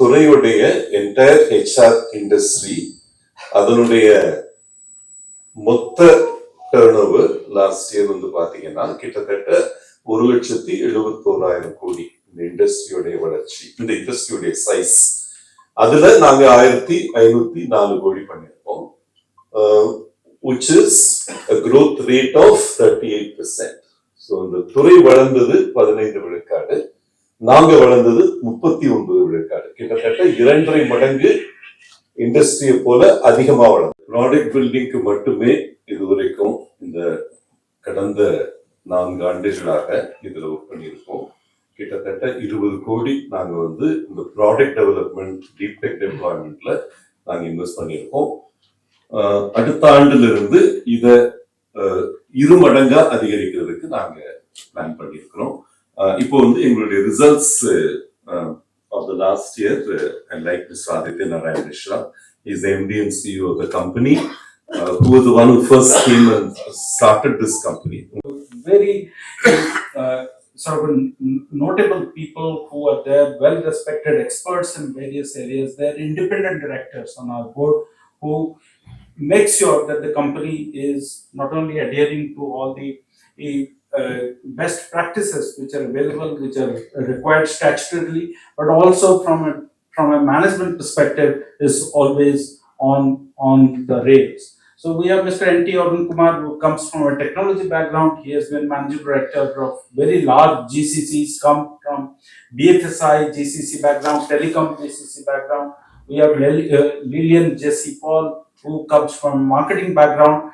துறையுடைய entire HR industry அதனுடைய மொத்த turnover last year வந்து பாத்தீங்கன்னா கிட்டத்தட்ட ஒரு லட்சத்தி எழுபத்தோராயிரம் கோடி இந்த இண்டஸ்ட்ரியுடைய வளர்ச்சி இந்த இண்டஸ்ட்ரியுடைய சைஸ் அதுல நாங்க ஆயிரத்தி ஐநூத்தி நாலு கோடி பண்ணியிருக்கோம். Which is growth rate of thirty eight percent so இந்த துறை வளர்ந்தது பதினைந்து விழுக்காடு. நாங்க வளர்ந்தது முப்பத்தி ஒன்பது விழுக்காடு. கிட்டத்தட்ட இரண்டரை மடங்கு இண்டஸ்ட்ரியை போல அதிகமாக வளர்ந்து ப்ராடக்ட் பில்டிங்க்கு மட்டுமே இதுவரைக்கும் இந்த கடந்த நான்கு ஆண்டுகளாக இதில் ஒர்க் பண்ணியிருக்கோம். கிட்டத்தட்ட இருபது கோடி நாங்கள் வந்து இந்த ப்ராடக்ட் டெவலப்மெண்ட் டீப் டெக் நாங்கள் இன்வெஸ்ட் பண்ணியிருக்கோம். அடுத்த ஆண்டிலிருந்து இதை இரு மடங்கா அதிகரிக்கிறதுக்கு நாங்கள் பிளான் பண்ணியிருக்கிறோம். இப்போ வந்து எங்களுடைய results of the last year I like mister Aditya Narayan Mishra is MD and CEO of the company who was the one who first came and started this company. very uh, sort of n- notable people who are there, well respected experts in various areas. They're independent directors on our board who make sure that the company is not only adhering to all the uh, best practices which are available, which are required statutorily, but also from a from a management perspective is always on on the rails. So we have Mr. N.T. Arun Kumar who comes from a technology background. He has been managing director of very large GCCs, come from BFSI, GCC background, telecom GCC background. We have uh, Lillian Jesse Paul who comes from marketing background,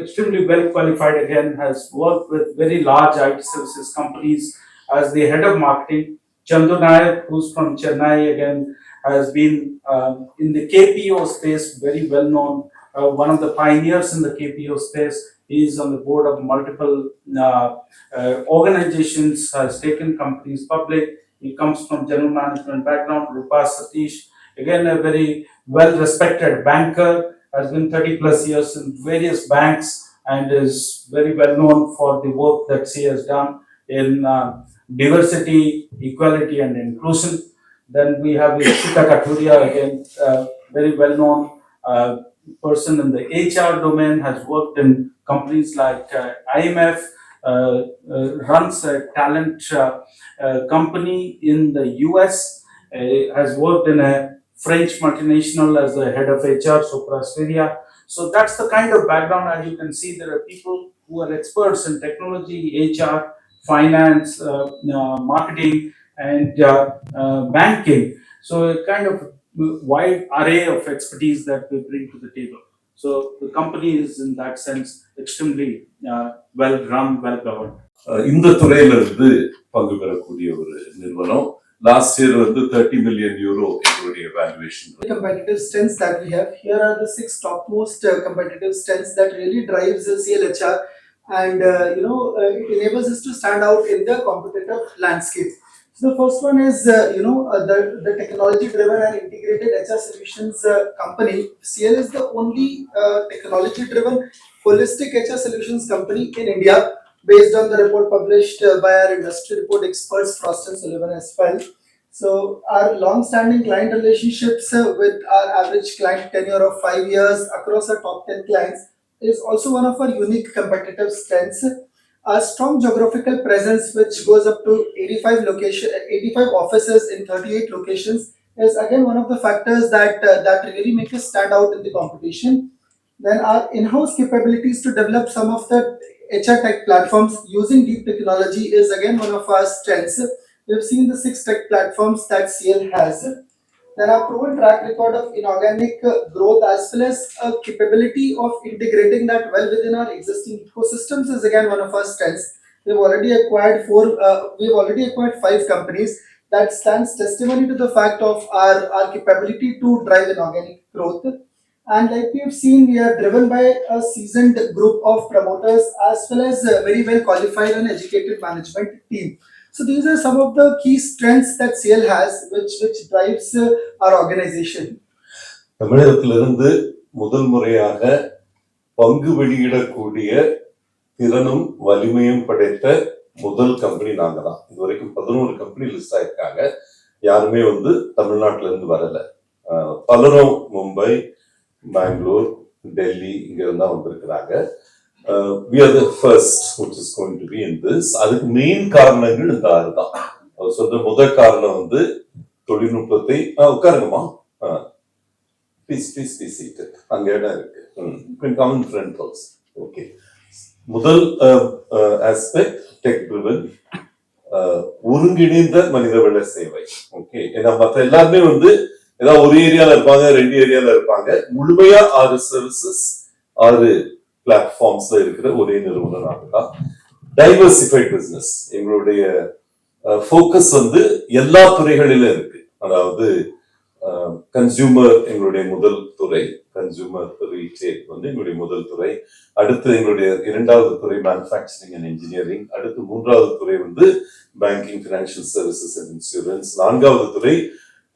extremely well qualified again, has worked with very large IT services companies as the head of marketing. Chandu Nair, who's from Chennai again, has been um, in the KPO space, very well known uh, one of the pioneers in the KPO space. He is on the board of multiple uh, uh, organizations, has taken companies public. He comes from general management background. Rupa Satish, again a very well respected banker, has been 30 plus years in various banks and is very well known for the work that she has done in uh, diversity, equality, and inclusion. Then we have Ishita Katuria, again, uh, very well known uh, person in the HR domain, has worked in companies like uh, IMF, uh, uh, runs a talent uh, uh, company in the US, uh, has worked in a French multinational as the head of HR, Sopra Steria. So that's the kind of background, as you can see, there are people who are experts in technology, HR, finance, uh, uh, marketing, and uh, uh, banking. So a kind of wide array of expertise that we bring to the table. So the company is in that sense extremely uh, well run, well governed. அஹ் இந்த துறையில இருந்து பங்கு பெறக்கூடிய ஒரு நிறுவனம் last year வந்து thirty million euro evaluation. The competitive strengths that we have, here are the six topmost uh, competitive strengths that really drives the CLHR and uh, you know uh, it enables us to stand out in the competitive landscape. So the first one is uh, you know uh, the, the technology driven and integrated HR solutions uh, company. CL is the only uh, technology driven holistic HR solutions company in India based on the report published uh, by our industry report experts Frost and Sullivan as well. So our long-standing client relationships uh, with our average client tenure of five years across our top 10 clients is also one of our unique competitive strengths. Our strong geographical presence, which goes up to 85 location, 85 offices in 38 locations, is again one of the factors that uh, that really make us stand out in the competition. Then our in-house capabilities to develop some of the HR tech platforms using deep technology is again one of our strengths. We've seen the six tech platforms that CL has. Then our proven track record of inorganic uh, growth as well as a capability of integrating that well within our existing ecosystems is again one of our strengths. We've already acquired four, uh, we've already acquired five companies that stands testimony to the fact of our, our capability to drive inorganic growth. And like we have seen, we are driven by a seasoned group of promoters as well as a very well qualified and educated management team. So these are some of the key strengths that CL has, which which drives uh, our organization. தமிழகத்திலிருந்து முதல் முறையாக பங்கு வெளியிடக்கூடிய திறனும் வலிமையும் படைத்த முதல் company நாங்கள் தான் இது வரைக்கும் பதினோரு கம்பெனி லிஸ்ட் ஆயிருக்காங்க. யாருமே வந்து தமிழ்நாட்டில இருந்து வரல பலரும் மும்பை பெங்களூர் டெல்லி இங்க இருந்தா வந்திருக்கிறாங்க. We are the first which is going to be in this அதுக்கு மெயின் காரணங்கள் இந்த ஆறு தான். அவர் சொல்ற முதல் காரணம் வந்து தொழில்நுட்பத்தை ஆ, உட்காருங்கம்மா. ப்ளீஸ் ப்ளீஸ் ப்ளீஸ் அங்கே இடம் இருக்கு. Come on friend house okay முதல் ஆஸ்பெக்ட் டெக் ட்ரிவன் ஒருங்கிணைந்த மனிதவள சேவை. ஓகே ஏன்னா மற்ற எல்லாருமே வந்து ஏதாவது ஒரு ஏரியால இருப்பாங்க ரெண்டு ஏரியால இருப்பாங்க. முழுமையா ஆறு சர்வீசஸ் ஆறு பிளாட்ஃபார்ம்ஸ்ல இருக்கிற ஒரே நிறுவனம் தான். டைவர்சிஃபைட் பிசினஸ் எங்களுடைய ஃபோக்கஸ் வந்து எல்லா துறைகளிலும் இருக்கு. அதாவது கன்சியூமர் எங்களுடைய முதல் துறை கன்சியூமர் ரீட்டெயில் வந்து எங்களுடைய முதல் துறை. அடுத்து எங்களுடைய இரண்டாவது துறை மேனுஃபேக்சரிங் அண்ட் இன்ஜினியரிங் அடுத்து மூன்றாவது துறை வந்து banking financial services and insurance நான்காவது துறை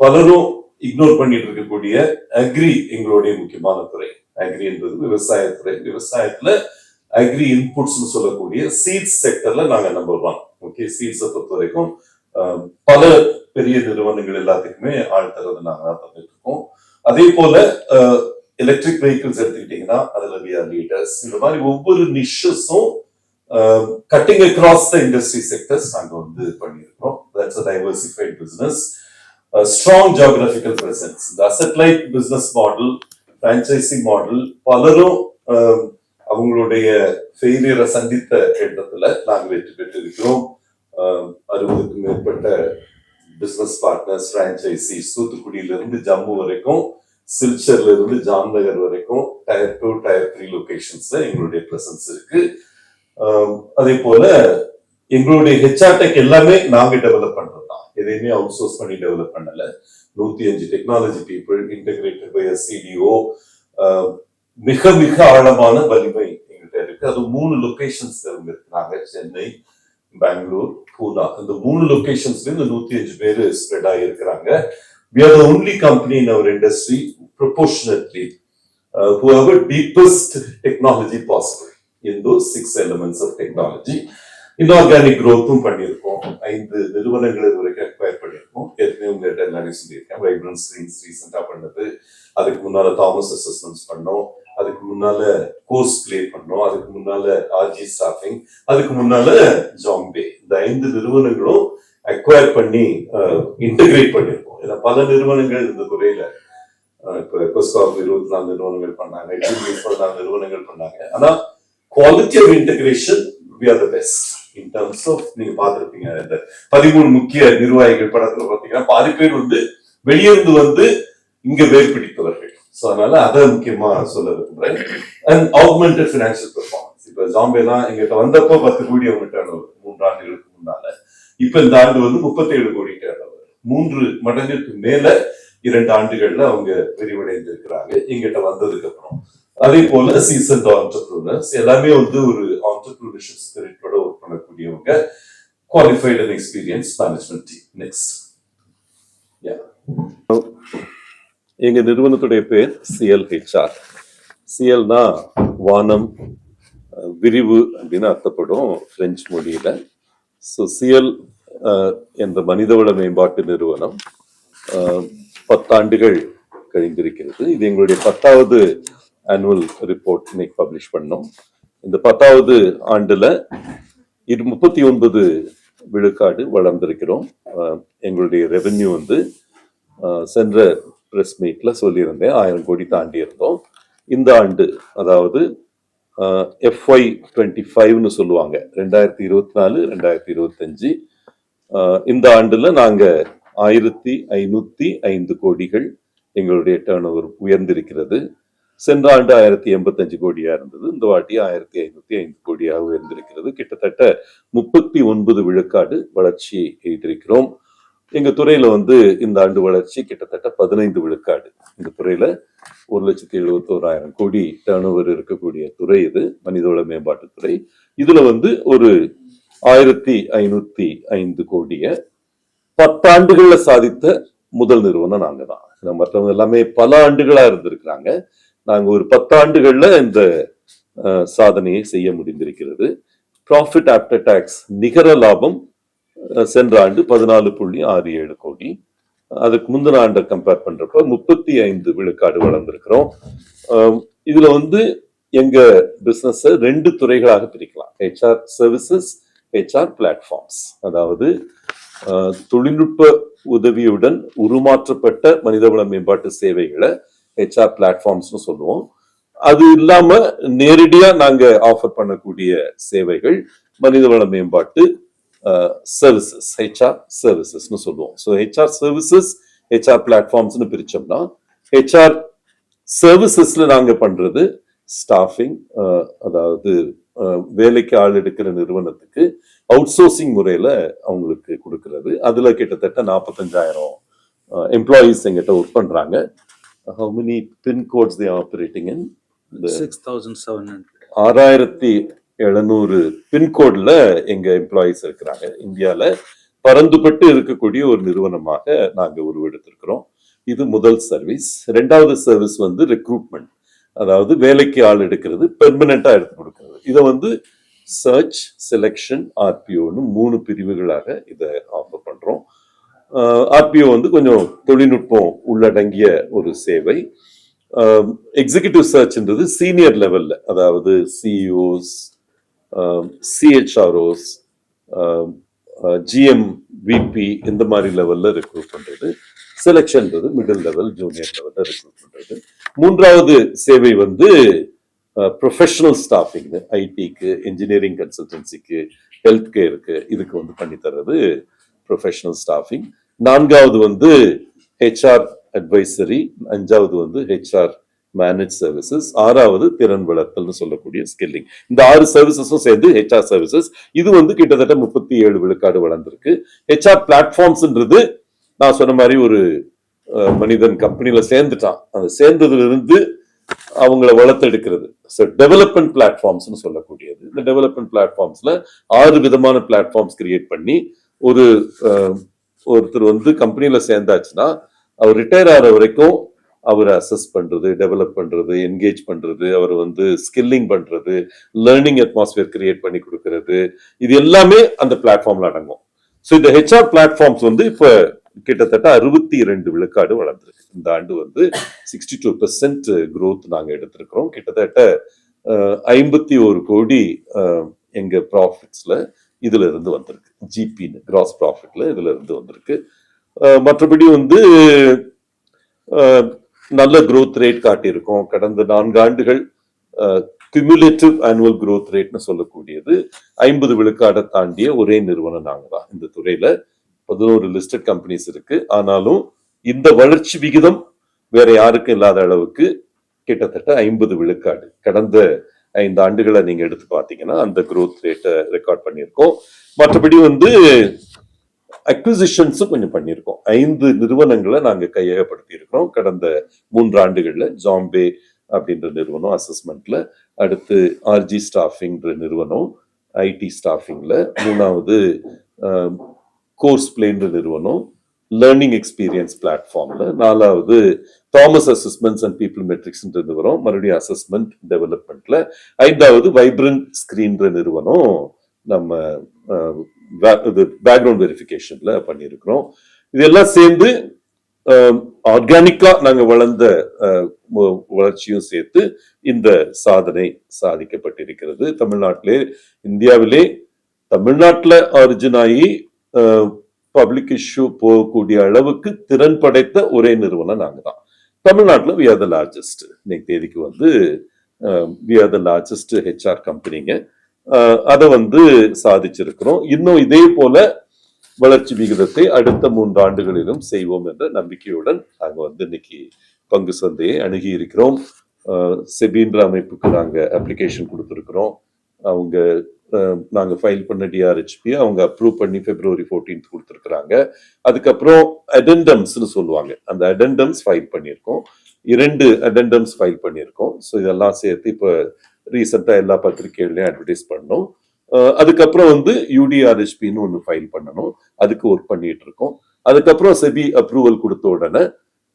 பலரும் இக்னோர் பண்ணிட்டு இருக்கக்கூடிய அக்ரி எங்களுடைய முக்கியமான துறை. அக்ரி என்பது விவசாயத்துறை. விவசாயத்துல அக்ரி இன்புட்ஸ்னு சொல்லக்கூடிய சீட்ஸ் செக்டர்ல நாங்க நம்பர் ஒன் ஓகே சீட்ஸை பொறுத்த வரைக்கும் பல பெரிய நிறுவனங்கள் எல்லாத்துக்குமே ஆள் தரது நாங்க தான் தந்துட்டு இருக்கோம் அதே போல எலக்ட்ரிக் வெஹிக்கிள்ஸ் எடுத்துக்கிட்டீங்கன்னா அதுல வி ஆர் லீடர்ஸ் இந்த மாதிரி ஒவ்வொரு நிஷஸும் cutting across the industry sectors நாங்க வந்து பண்ணியிருக்கோம் that's a diversified business strong geographical presence இந்த asset light business model franchising model பலரும் அவங்களுடைய ஃபெயிலியரை சந்தித்த இடத்துல நாங்கள் வெற்றி பெற்றிருக்கிறோம். அறுபதுக்கும் மேற்பட்ட பிசினஸ் பார்ட்னர்ஸ் பிரான்ச்சைசி தூத்துக்குடியிலிருந்து ஜம்மு வரைக்கும் சில்சர்ல இருந்து ஜாம்நகர் வரைக்கும் டயர் டூ டயர் த்ரீ லொகேஷன்ஸ்ல எங்களுடைய பிரசன்ஸ் இருக்கு. அதே போல எங்களுடைய ஹெச்ஆர் டெக் எல்லாமே நாங்க டெவலப் பண்றோம். எதையுமே அவுட் சோர்ஸ் பண்ணி டெவலப் பண்ணல. நூத்தி அஞ்சு technology people integrated by CTO மிக மிக ஆழமான வலிமை எங்கள்கிட்ட இருக்கு. அது மூணு லொகேஷன்ஸ் இவங்க இருக்கிறாங்க சென்னை பெங்களூர் பூனா. இந்த மூணு லொகேஷன்ஸ்ல இந்த நூத்தி அஞ்சு பேர் spread ஆகியிருக்கிறாங்க. We are the only company in our industry proportionately who who have a deepest technology possible. Six those of technology inorganic க்ரோத்தும் பண்ணியிருக்கோம். ஐந்து நிறுவனங்கள் இது வரைக்கும் அக்வயர் இருக்கும். ஏற்கனவே உங்கள்கிட்ட எல்லாரையும் சொல்லியிருக்கேன். வைப்ரன்ட் ஸ்கிரீன்ஸ் ரீசெண்டாக பண்ணது. அதுக்கு முன்னால் தாமஸ் அசஸ்மெண்ட்ஸ் பண்ணோம். அதுக்கு முன்னால கோர்ஸ் பிளே பண்ணோம். அதுக்கு முன்னால ஆர்ஜி ஸ்டாஃபிங் அதுக்கு முன்னால ஜாம்பே இந்த ஐந்து நிறுவனங்களும் அக்வயர் பண்ணி இன்டகிரேட் பண்ணியிருக்கோம். ஏன்னா பல நிறுவனங்கள் இந்த துறையில இப்போ இருபத்தி நாலு நிறுவனங்கள் பண்ணாங்க. இருபத்தி நாலு நிறுவனங்கள் பண்ணாங்க. ஆனா quality of integration we are the best in terms of நீங்க பாத்திருப்பீங்க இந்த பதிமூணு முக்கிய நிர்வாகிகள் படத்துல பாத்தீங்கன்னா பாதி பேர் வந்து வெளியிருந்து வந்து இங்க வேர் பிடித்தவர்கள் சோ அதனால அதை முக்கியமா சொல்ல விரும்புறேன். அண்ட் ஆக்மெண்டட் ஃபினான்ஷியல் பெர்ஃபார்மன்ஸ் இப்ப ஜாம்பேலாம் எங்கிட்ட வந்தப்போ பத்து கோடி அவங்க டேர்ன் மூன்று ஆண்டுகளுக்கு முன்னால. இப்ப இந்த ஆண்டு வந்து முப்பத்தேழு கோடி டேர்ன் மூன்று மடங்குக்கு மேல இரண்டு ஆண்டுகள்ல அவங்க விரிவடைந்து இருக்கிறாங்க எங்கிட்ட வந்ததுக்கு அப்புறம் அதே போல சீசன் ஆண்டர்பிரினர்ஸ் எல்லாமே வந்து ஒரு ஆண்டர்பிரினர்ஷிப் ஸ்பிரிட்டோட ஒர்க் பண்ணக்கூடியவங்க and experience management team next எங்க நிறுவனத்துடைய பேர் சிஎல்ஹெச்ஆர் சிஎல்னா வானம் விரிவு அப்படின்னு அர்த்தப்படும் பிரெஞ்சு மொழியில. ஸோ சிஎல் என்ற மனிதவள மேம்பாட்டு நிறுவனம் பத்தாண்டுகள் கழிந்திருக்கிறது. இது எங்களுடைய பத்தாவது ஆனுவல் ரிப்போர்ட் இன்னைக்கு பப்ளிஷ் பண்ணோம். இந்த பத்தாவது ஆண்டுல இது முப்பத்தி ஒன்பது விழுக்காடு வளர்ந்திருக்கிறோம். எங்களுடைய ரெவென்யூ வந்து சென்ற ப்ரெஸ் மீட்டில் சொல்லியிருந்தேன். ஆயிரம் கோடி தாண்டி இருந்தோம். இந்த ஆண்டு அதாவது எஃப்ஒய் டுவெண்ட்டி ஃபைவ்னு சொல்லுவாங்க. ரெண்டாயிரத்தி இருபத்தி நாலு ரெண்டாயிரத்தி இருபத்தஞ்சு இந்த ஆண்டில் நாங்கள் ஆயிரத்தி ஐநூற்றி ஐந்து கோடிகள் எங்களுடைய டேர்ன் ஓவர் உயர்ந்திருக்கிறது. சென்ற ஆண்டு ஆயிரத்தி எண்பத்தஞ்சு கோடியா இருந்தது. இந்த வாட்டி ஆயிரத்தி ஐநூத்தி ஐந்து கோடியாக உயர்ந்திருக்கிறது. கிட்டத்தட்ட முப்பத்தி ஒன்பது விழுக்காடு வளர்ச்சியை எய்திருக்கிறோம். எங்க துறையில வந்து இந்த ஆண்டு வளர்ச்சி கிட்டத்தட்ட பதினைந்து விழுக்காடு. இந்த துறையில ஒரு லட்சத்தி எழுபத்தோராயிரம் கோடி டேர்ன் இருக்கக்கூடிய துறை இது. மனிதவள மேம்பாட்டுத்துறை இதுல வந்து ஒரு ஆயிரத்தி ஐநூத்தி ஐந்து கோடிய பத்தாண்டுகள்ல சாதித்த முதல் நிறுவனம் நாங்க தான் மற்றவங்க எல்லாமே பல ஆண்டுகளா இருந்திருக்கிறாங்க. நாங்கள் ஒரு பத்தாண்டுகளில் இந்த சாதனையை செய்ய முடிந்திருக்கிறது. ப்ராஃபிட் ஆஃப்டர் டேக்ஸ் நிகர லாபம் சென்ற ஆண்டு பதினாலு புள்ளி ஆறு ஏழு கோடி. அதுக்கு முந்தின ஆண்டை கம்பேர் பண்ணுறப்ப முப்பத்தி ஐந்து விழுக்காடு வளர்ந்துருக்கிறோம். இதில் இதுல வந்து எங்க பிஸ்னஸை ரெண்டு துறைகளாக பிரிக்கலாம். ஹெச்ஆர் சர்வீசஸ் ஹெச்ஆர் பிளாட்ஃபார்ம்ஸ் அதாவது தொழில்நுட்ப உதவியுடன் உருமாற்றப்பட்ட மனிதவள மேம்பாட்டு சேவைகளை ஹெச்ஆர் பிளாட்ஃபார்ம்ஸ்னு சொல்லுவோம். அது இல்லாம நேரடியா நாங்க ஆஃபர் பண்ணக்கூடிய சேவைகள் மனிதவள மேம்பாட்டு சர்வீசஸ் ஹெச்ஆர் சர்வீசஸ்னு சொல்லுவோம். ஸோ ஹெச்ஆர் சர்வீசஸ் ஹெச்ஆர் பிளாட்ஃபார்ம்ஸ்னு பிரிச்சோம்னா ஹெச்ஆர் சர்வீசஸ்ல நாங்க பண்றது ஸ்டாஃபிங் அதாவது வேலைக்கு ஆள் எடுக்கிற நிறுவனத்துக்கு அவுட் சோர்சிங் முறையில அவங்களுக்கு கொடுக்கறது. அதுல கிட்டத்தட்ட நாற்பத்தஞ்சாயிரம் எம்ப்ளாயீஸ் எங்கிட்ட ஒர்க் பண்றாங்க how many pincodes they operating in Six thousand seven hundred. ஆறாயிரத்தி எழுநூறு பின்கோட்ல எங்க எம்ப்ளாயீஸ் இருக்கிறாங்க. இந்தியால பரந்துபட்டு இருக்கக்கூடிய ஒரு நிறுவனமாக நாங்க உருவெடுத்திருக்கிறோம். இது முதல் சர்வீஸ் ரெண்டாவது சர்வீஸ் வந்து ரெக்ரூட்மெண்ட் அதாவது வேலைக்கு ஆள் எடுக்கிறது பெர்மனண்டா எடுத்து கொடுக்கிறது. இதை வந்து சர்ச் செலெக்ஷன் ஆர்பிஓன்னு மூணு பிரிவுகளாக இதை ஆஃபர் பண்றோம். ஆர்பிஓ வந்து கொஞ்சம் தொழில்நுட்பம் உள்ளடங்கிய ஒரு சேவை. எக்ஸிகியூட்டிவ் சர்ச்ன்றது சீனியர் லெவலில் அதாவது சிஇஓஸ் சிஹெச்ஆர்ஓஸ் ஜிஎம் விபி இந்த மாதிரி லெவலில் ரெக்ரூட் பண்ணுறது செலெக்ஷன்றது மிடில் லெவல் ஜூனியர் லெவலில் ரெக்ரூட் பண்ணுறது மூன்றாவது சேவை வந்து ப்ரொஃபஷனல் ஸ்டாஃபிங் ஐடிக்கு இன்ஜினியரிங் கன்சல்டன்சிக்கு ஹெல்த் கேருக்கு இதுக்கு வந்து பண்ணி தர்றது ப்ரொஃபஷனல் ஸ்டாஃபிங் நான்காவது வந்து ஹெச்ஆர் அட்வைசரி அஞ்சாவது வந்து ஹெச்ஆர் மேனேஜ் சர்வீசஸ் ஆறாவது திறன் வளர்த்தல்னு சொல்லக்கூடிய ஸ்கில்லிங் இந்த ஆறு சர்வீசஸும் சேர்ந்து ஹெச்ஆர் சர்வீசஸ் இது வந்து கிட்டத்தட்ட முப்பத்தி ஏழு விழுக்காடு வளர்ந்துருக்கு. ஹெச்ஆர் பிளாட்ஃபார்ம்ஸ்ன்றது நான் சொன்ன மாதிரி ஒரு மனிதன் கம்பெனியில் சேர்ந்துட்டான். அந்த சேர்ந்ததுல இருந்து அவங்கள வளர்த்தெடுக்கிறது. ஸோ டெவலப்மெண்ட் பிளாட்ஃபார்ம்ஸ்னு சொல்லக்கூடியது. இந்த டெவலப்மெண்ட் பிளாட்ஃபார்ம்ஸ்ல ஆறு விதமான பிளாட்ஃபார்ம்ஸ் கிரியேட் பண்ணி ஒரு ஒருத்தர் வந்து கம்பெனியில் சேர்ந்தாச்சுன்னா அவர் ரிட்டையர் ஆகிற வரைக்கும் அவரை அசஸ் பண்ணுறது டெவலப் பண்ணுறது என்கேஜ் பண்ணுறது அவர் வந்து ஸ்கில்லிங் பண்ணுறது லேர்னிங் அட்மாஸ்பியர் கிரியேட் பண்ணி கொடுக்கறது இது எல்லாமே அந்த பிளாட்ஃபார்மில் அடங்கும். ஸோ இந்த ஹெச்ஆர் பிளாட்ஃபார்ம்ஸ் வந்து இப்போ கிட்டத்தட்ட அறுபத்தி இரண்டு விழுக்காடு வளர்ந்துருக்கு. இந்த ஆண்டு வந்து சிக்ஸ்டி டூ பெர்சன்ட் க்ரோத் நாங்கள் எடுத்திருக்கிறோம். கிட்டத்தட்ட ஐம்பத்தி ஒரு கோடி எங்கள் ப்ராஃபிட்ஸில் ப்ராஃபிட்ஸ்ல இருந்து வந்திருக்கு. ஜிபின்னு கிராஸ் ப்ராஃபிட்ல இதுல இருந்து வந்திருக்கு. மற்றபடி வந்து நல்ல குரோத் ரேட் காட்டியிருக்கோம். கடந்த நான்கு ஆண்டுகள் கியூமுலேட்டிவ் ஆனுவல் குரோத் ரேட்னு சொல்லக்கூடியது. ஐம்பது விழுக்காடை தாண்டிய ஒரே நிறுவனம் நாங்கள் தான் இந்த துறையில. பதினோரு லிஸ்டட் கம்பெனிஸ் இருக்கு. ஆனாலும் இந்த வளர்ச்சி விகிதம் வேற யாருக்கும் இல்லாத அளவுக்கு கிட்டத்தட்ட ஐம்பது விழுக்காடு. கடந்த ஐந்து ஆண்டுகளை நீங்க எடுத்து பார்த்தீங்கன்னா அந்த குரோத் ரேட்டை ரெக்கார்ட் பண்ணியிருக்கோம். மற்றபடி வந்து அக்விசிஷன்ஸும் கொஞ்சம் பண்ணியிருக்கோம். ஐந்து நிறுவனங்களை நாங்கள் கையகப்படுத்தி இருக்கிறோம் கடந்த மூன்று ஆண்டுகளில் ஜாம்பே அப்படின்ற நிறுவனம் அசஸ்மெண்ட்ல அடுத்து ஆர்ஜி ஸ்டாஃபிங்ன்ற நிறுவனம் ஐடி ஸ்டாஃபிங்ல மூணாவது கோர்ஸ் பிளேன்ற நிறுவனம் லேர்னிங் எக்ஸ்பீரியன்ஸ் பிளாட்ஃபார்ம்ல நாலாவது தாமஸ் அசஸ்மெண்ட்ஸ் அண்ட் பீப்புள் மெட்ரிக்ஸ்ன்ற நிறுவனம் மறுபடியும் அசஸ்மெண்ட் டெவலப்மெண்ட்ல ஐந்தாவது வைப்ரண்ட் ஸ்கிரீன்ற நிறுவனம் நம்ம இது பேக்ரவுண்ட் வெரிஃபிகேஷன்ல பண்ணியிருக்கிறோம். இதெல்லாம் சேர்ந்து ஆர்கானிக்கா நாங்கள் வளர்ந்த வளர்ச்சியும் சேர்த்து இந்த சாதனை சாதிக்கப்பட்டிருக்கிறது. தமிழ்நாட்டிலே இந்தியாவிலே தமிழ்நாட்டில் ஆரிஜின் ஆகி பப்ளிக் இஷ்யூ போகக்கூடிய அளவுக்கு திறன் படைத்த ஒரே நிறுவனம் நாங்கள் தான் தமிழ்நாட்டில் வி ஆர் த லார்ஜஸ்ட் இன்னைக்கு தேதிக்கு வந்து we are the largest HR கம்பெனிங்க அதை வந்து சாதிச்சிருக்கிறோம். இன்னும் இதே போல வளர்ச்சி விகிதத்தை அடுத்த மூன்று ஆண்டுகளிலும் செய்வோம் என்ற நம்பிக்கையுடன் நாங்கள் வந்து இன்னைக்கு பங்கு சந்தையை அணுகி இருக்கிறோம் செபின்ற அமைப்புக்கு நாங்கள் அப்ளிகேஷன் கொடுத்துருக்குறோம். அவங்க நாங்கள் ஃபைல் பண்ண டிஆர்ஹெச்பி அவங்க அப்ரூவ் பண்ணி பிப்ரவரி 14th கொடுத்துருக்குறாங்க. அதுக்கப்புறம் அடெண்டம்ஸ்னு சொல்லுவாங்க. அந்த அடெண்டம்ஸ் ஃபைல் பண்ணியிருக்கோம். இரண்டு அடெண்டம்ஸ் ஃபைல் பண்ணியிருக்கோம். ஸோ இதெல்லாம் சேர்த்து இப்போ ரீசெண்டாக எல்லா பத்திரிகைகள்லையும் அட்வர்டைஸ் பண்ணோம். அதுக்கப்புறம் வந்து யூடிஆர்ஹெச்பின்னு ஒன்று ஃபைல் பண்ணணும். அதுக்கு ஒர்க் பண்ணிட்டு இருக்கோம். அதுக்கப்புறம் செபி அப்ரூவல் கொடுத்த உடனே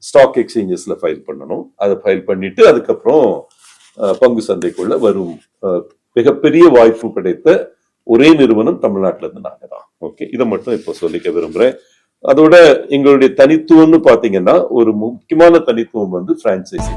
ஸ்டாக் எக்ஸ்சேஞ்சஸில் ஃபைல் பண்ணணும். அதை ஃபைல் பண்ணிட்டு அதுக்கப்புறம் பங்கு சந்தைக்குள்ள வரும். மிகப்பெரிய வாய்ப்பு கிடைத்த ஒரே நிறுவனம் தமிழ்நாட்டுல இருந்து நாங்கள் தான். ஓகே இதை மட்டும் இப்போ சொல்லிக்க விரும்புகிறேன் அதோட எங்களுடைய தனித்துவம்னு பார்த்தீங்கன்னா ஒரு முக்கியமான தனித்துவம் வந்து பிரான்சைசி